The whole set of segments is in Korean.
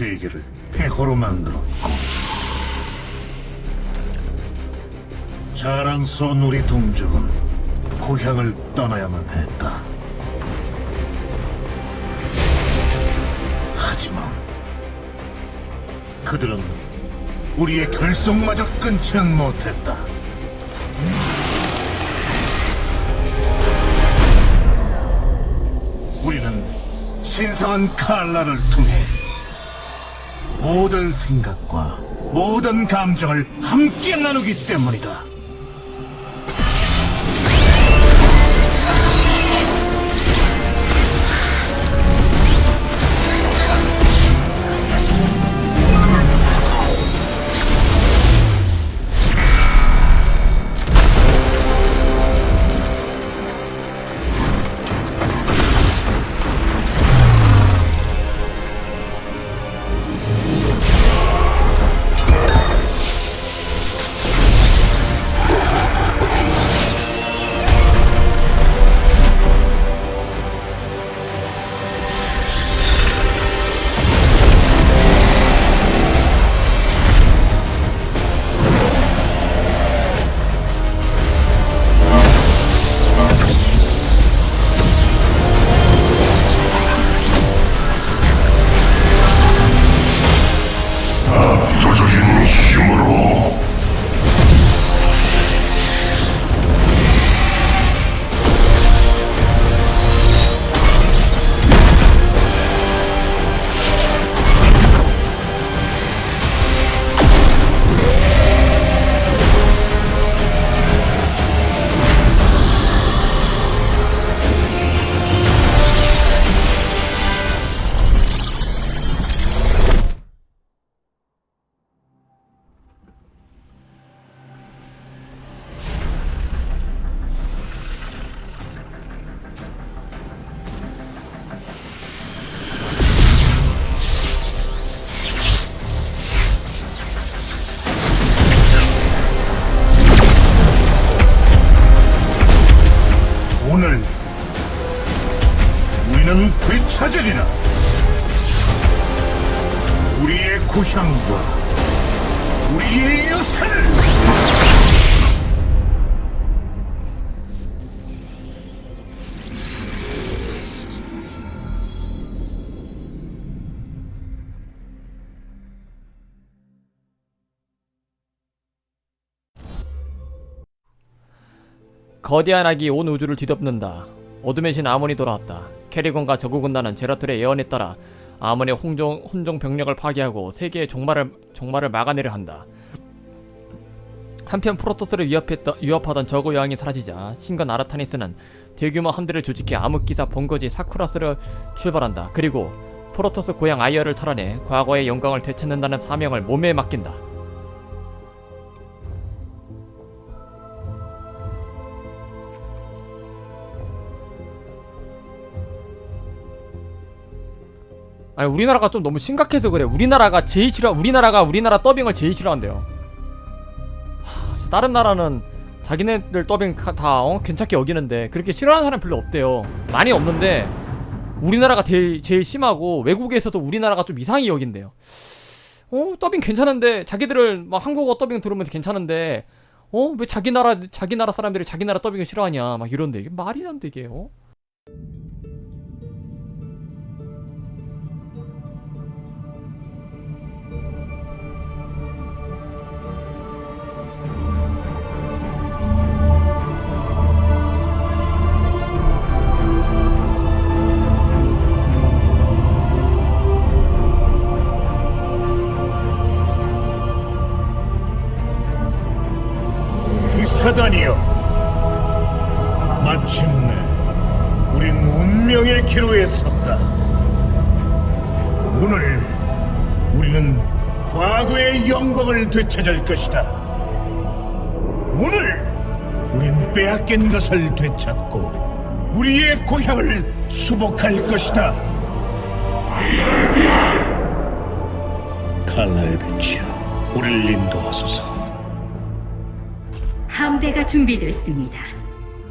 세계를 폐허로 만들었고 자랑스러운 우리 동족은 고향을 떠나야만 했다. 하지만 그들은 우리의 결속마저 끊지는 못했다. 우리는 신성한 칼라를 통해 모든 생각과 모든 감정을 함께 나누기 때문이다. 거대한 악이 온 우주를 뒤덮는다. 어둠의 신 아몬이 돌아왔다. 캐리건과 저구 군단은 제라툴의 예언에 따라 아몬의 홍종, 혼종 병력을 파괴하고 세계의 종말을, 종말을 막아내려 한다. 한편 프로토스를 위협했던, 위협하던 저구 여왕이 사라지자 신과 나라타니스는 대규모 함대를 조직해 암흑기사 본거지 사쿠라스를 출발한다. 그리고 프로토스 고향 아이어를 탈환해 과거의 영광을 되찾는다는 사명을 몸에 맡긴다. 아니 우리나라가 좀 너무 심각해서 그래. 우리나라가 제일 싫어. 우리나라가 우리나라 더빙을 제일 싫어한대요. 하, 다른 나라는 자기네들 더빙 가- 다 어? 괜찮게 여기는데 그렇게 싫어하는 사람 별로 없대요. 많이 없는데 우리나라가 제일, 제일 심하고 외국에서도 우리나라가 좀 이상히 여긴대요. 어 더빙 괜찮은데 자기들을 막 한국어 더빙 들으면 괜찮은데 어 왜 자기 나라 자기 나라 사람들이 자기 나라 더빙을 싫어하냐 막 이런데 이게 말이 안 되게 어? 과거의 영광을 되찾을 것이다 오늘 우린 빼앗긴 것을 되찾고 우리의 고향을 수복할 것이다 칼라의 빛이여 우리를 인도하소서 함대가 준비됐습니다.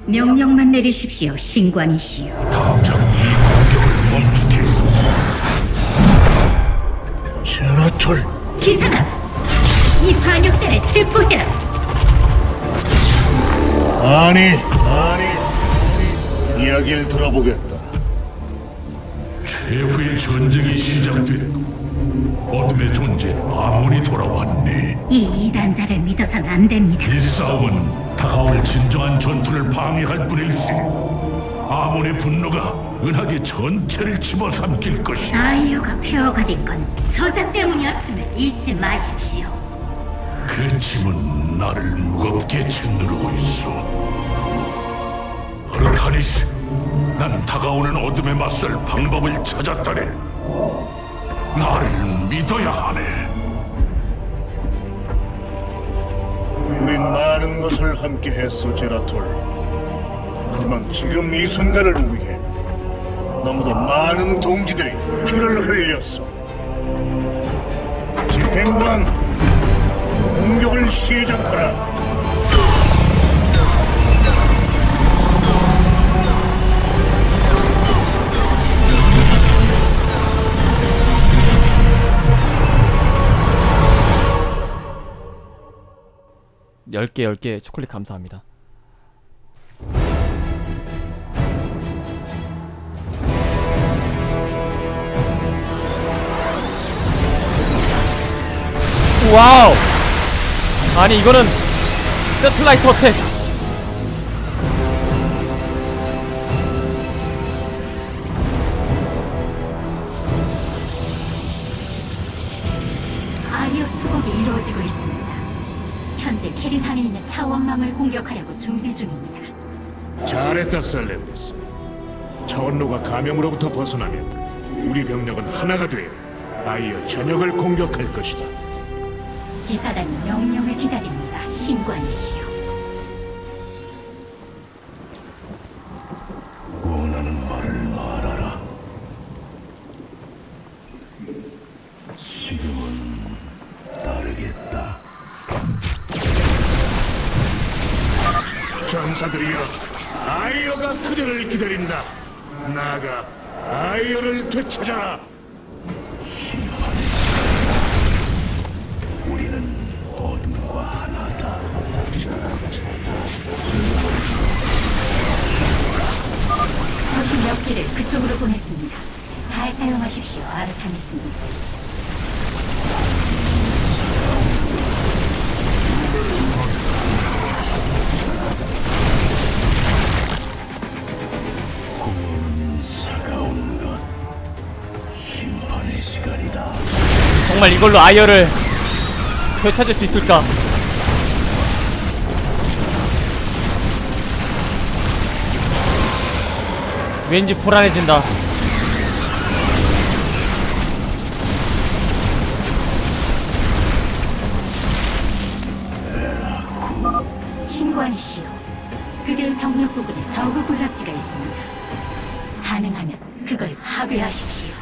명령만 내리십시오, 신관이시여. 당장 이 공격을 멈추게 제라톨 기사다! 이 반역자를 체포해라! 아니 아니 이야기를 들어보겠다 최후의 전쟁이 시작됐고 어둠의 존재 아몬이 돌아왔네. 이 이단자를 믿어선 안 됩니다. 이 싸움은 다가올 진정한 전투를 방해할 뿐일세. 아몬의 분노가 은하계 전체를 집어삼킬 것이다. 아이유가 폐허가 된 건 저자 때문이었음을 잊지 마십시오. 그 짐은 나를 무겁게 짓누르고 있어. 아르타니스, 난 다가오는 어둠에 맞설 방법을 찾았다네. 나를 믿어야 하네. 우린 많은 것을 함께 했어 제라톨 하지만 지금 이 순간을 위해 너무도 많은 동지들이 피를 흘렸어 집행관 공격을 시작하라 열개열 개 초콜릿 감사합니다. 와우! 아니 이거는 세틀라이트 어택. 아이유 수복이 이루어지고 있습니다. 현재 캐리산에 있는 차원망을 공격하려고 준비 중입니다. 잘했다 셀레브스 차원로가 감염으로부터 벗어나면 우리 병력은 하나가 되어 아이어 전역을 공격할 것이다 기사단이 명령을 기다립니다. 신관이시여. 개를 그쪽으로 보냈습니다. 잘 사용하십시오, 아르타니스님. 정말 이걸로 아이어를 되찾을 수 있을까? 왠지 불안해진다. 신관이시여. 그들 병력 부근에 저그 군락지가 있습니다. 가능하면 그걸 파괴하십시오.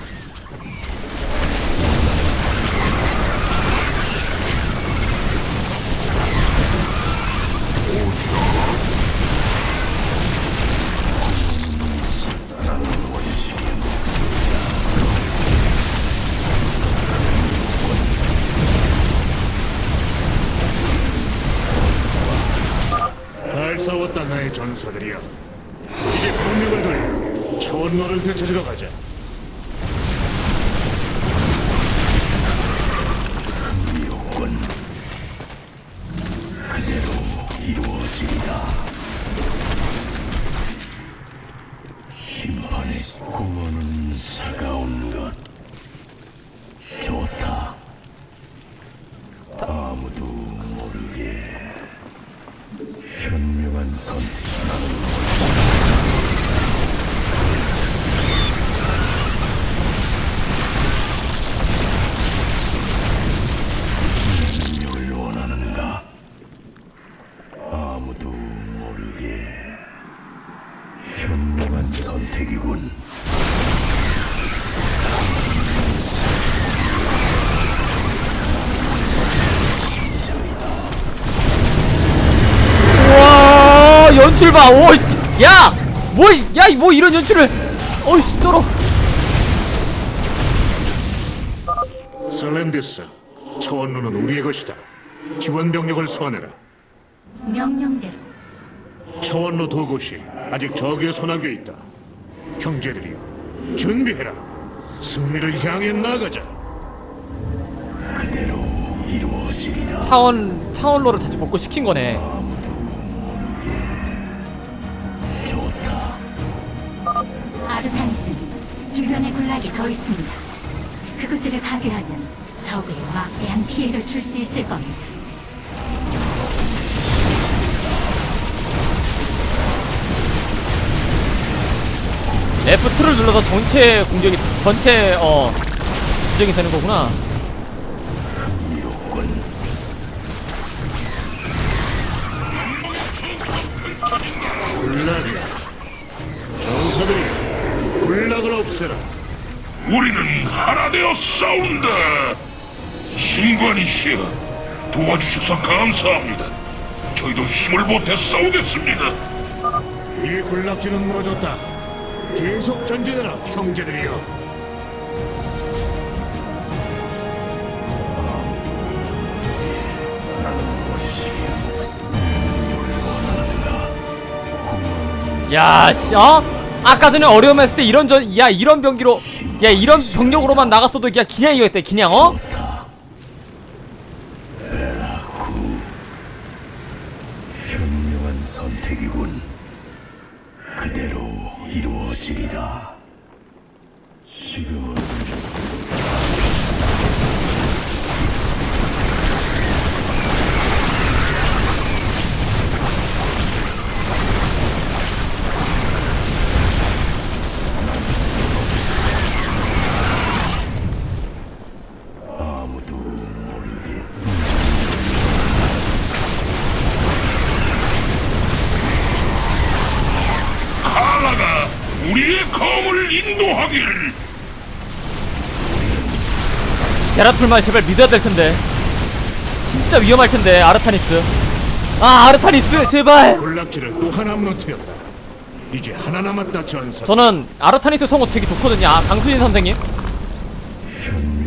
싸웠다 나의 전사들이여 이제 병력을 돌려 차원로를 되찾으러 가자 연출 봐 오이씨 야 뭐 야 뭐 이런 연출을 어이씨 쩔어 셀렌디스, 차원로는 우리의 것이다. 지원 병력을 소환해라. 명령대로 차원로 두 곳이 아직 적의 손아귀에 있다. 형제들이여, 준비해라. 승리를 향해 나가자. 그대로 이루어지리라. 차원 차원로를 다시 복구시킨 거네. 주변에 군락이 더 있습니다. 그것들을 파괴하면 적에 막대한 피해를 줄 수 있을 겁니다. F2를 눌러서 전체 공격이 전체 어 지정이 되는 거구나. 군락이야. 전사들이 군락을 없애라. 우리는 하나 되어 싸운다. 신관이시여, 도와주셔서 감사합니다. 저희도 힘을 보태 싸우겠습니다. 이 군락지는 무너졌다. 계속 전진해라, 형제들이여. 야, 씨, 어? 아까 전에 어려움 했을 때 이런 전, 야, 이런 병기로, 야, 이런 병력으로만 나갔어도 그냥 그냥 이겼대, 그냥, 어? 제라툴만 제발 믿어야 될 텐데. 진짜 위험할 텐데, 아르타니스. 아, 아르타니스, 제발! 군락지를 또 하나 무너뜨렸다. 이제 하나 남았다, 전사. 저는 아르타니스 성우 되게 좋거든요. 아, 강수진 선생님.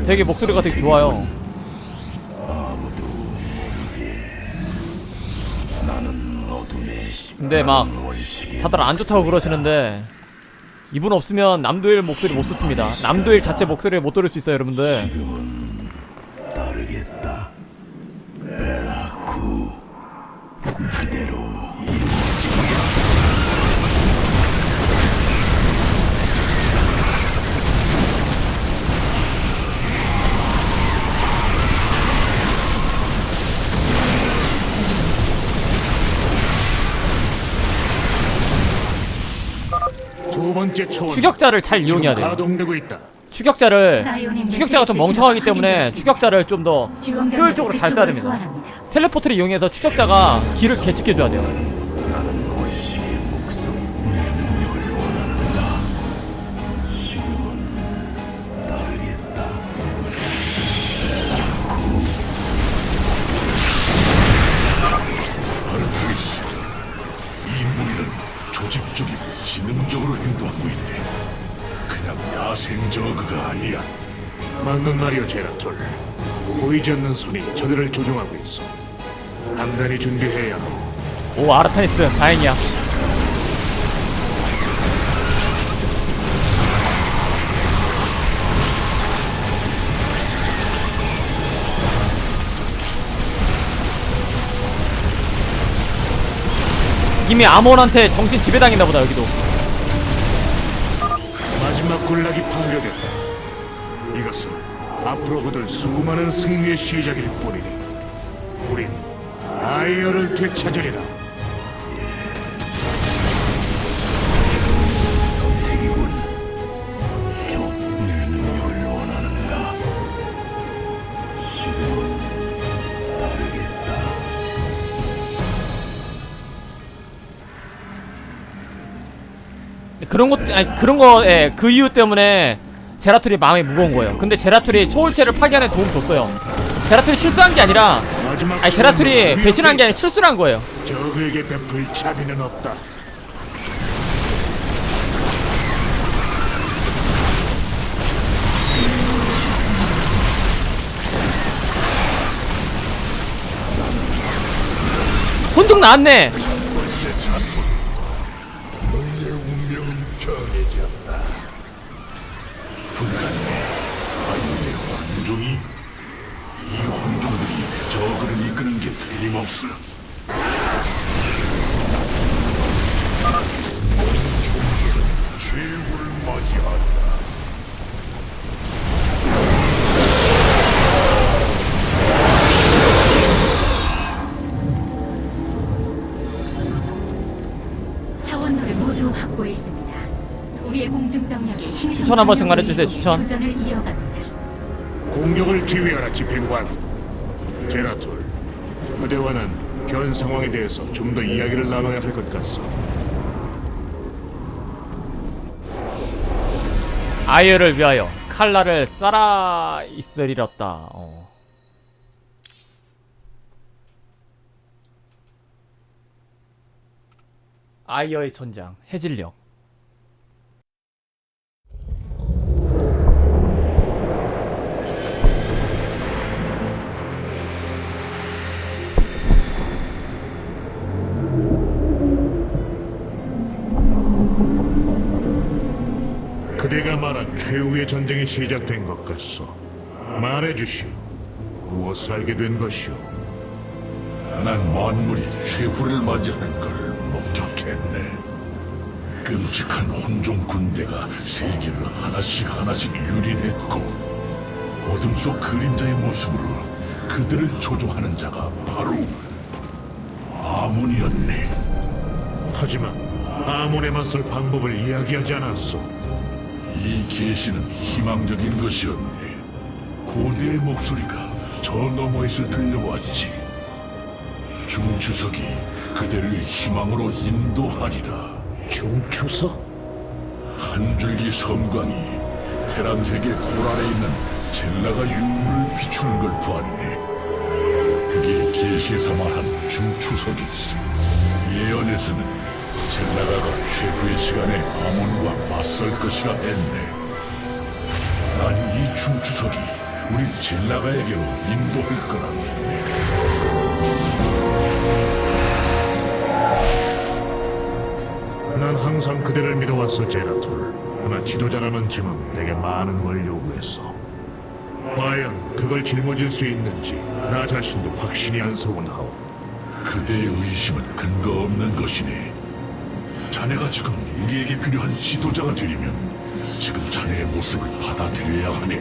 되게 목소리가 되게 좋아요. 근데 막 다들 안 좋다고 그러시는데 이분 없으면 남도일 목소리 못 듣습니다. 남도일 자체 목소리를 못 들을 수 있어요, 여러분들. 두 번째 차원. 추격자를 잘 지금 이용해야 돼요. 가동되고 있다. 추격자를 추격자가 좀 멍청하기 때문에. 추격자를 좀 더 효율적으로 잘 써야 됩니다. 텔레포트를 이용해서 추격자가 길을 개측해줘야 돼요. 맞는 말이오, 제라톨. 보이지 않는 손이 저들을 조종하고 있어. 단단히 준비해야 하고. 오 아르타니스 다행이야. 이미 아몬한테 정신 지배당했나 보다 여기도. 마지막 군락이 파괴됐다. 이것은 앞으로 거둘 수많은 승리의 시작일 뿐이니 우린 아이어를 되찾으리라. 선택이군. 좀내 능력을 원하는가? 지금은 다르겠다. 그런 것 아니 그런 거에 그 이유 때문에 제라툴이 마음이 무거운 거예요. 근데 제라툴이 초월체를 파괴하는 도움 줬어요. 제라툴이 실수한 게 아니라 아니 제라툴이 음, 음, 배신한 게 아니라 음. 실수를 한 거예요. 적에게 베풀 자비는 없다. 혼종 나왔네. 모두 확보했습니다. 우리의 공중 병력이 행성 추천 한 번씩 병력을 말해주세요, 이끌고 추천. 이어갑니다. 공격을 지휘하라 집행관 제라톨 그대와는 현 상황에 대해서 좀 더 이야기를 나눠야 할 것 같소 아이를 위하여 칼날을 쌀아 있으리렀다. 어. 아이어의 전장 해질녘. 그대가 말한 최후의 전쟁이 시작된 것 같소. 말해주시오. 무엇을 알게 된 것이오? 난 만물이 최후를 맞이하는 걸 목격했네. 끔찍한 혼종 군대가 세계를 하나씩 하나씩 유린했고 어둠 속 그림자의 모습으로 그들을 조종하는 자가 바로 아문이었네. 하지만 아몬에 맞설 방법을 이야기하지 않았소 이 계시는 희망적인 것이었네. 고대의 목소리가 저 너머에서 들려왔지. 중추석이 그대를 희망으로 인도하리라. 중추석? 한 줄기 섬광이 테란 세계 고란에 있는 젤라가 유물을 비추는 걸 보았네. 그게 계시에서 말한 중추석이지. 예언에서는 젤라가가 최후의 시간에 아몬과 맞설 것이라 했네. 난 이 중추석이 우리 젤라가에게로 인도할 거라 난 항상 그대를 믿어왔어 제라톨 그러나 지도자라는 짐은 내게 많은 걸 요구했어 과연 그걸 짊어질 수 있는지 나 자신도 확신이 안 서곤 하오 그대의 의심은 근거 없는 것이네. 자네가 지금 우리에게 필요한 지도자가 되려면 지금 자네의 모습을 받아들여야 하네.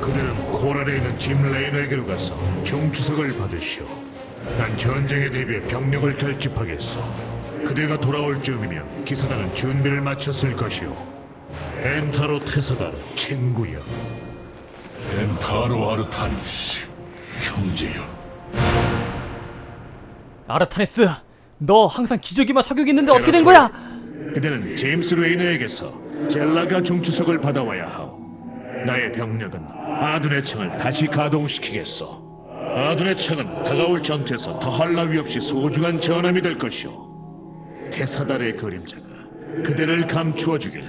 그대는 코랄에 있는 짐 레이너에게로 가서 중추석을 받으시오. 난 전쟁에 대비해 병력을 결집하겠어. 그대가 돌아올 즈음이면 기사단은 준비를 마쳤을 것이오. 엔타로 테사다르 친구여. 엔타로 아르타니스 형제여. 아르타네스 너 항상 기저귀만 착용있는데 어떻게 된 거야? 그대는 제임스 레이너에게서 젤라가 중추석을 받아와야 하오. 나의 병력은 아둔의 창을 다시 가동시키겠어. 아둔의 창은 다가올 전투에서 더할 나위 없이 소중한 전함이 될 것이오. 테사달의 그림자가 그대를 감추어 주길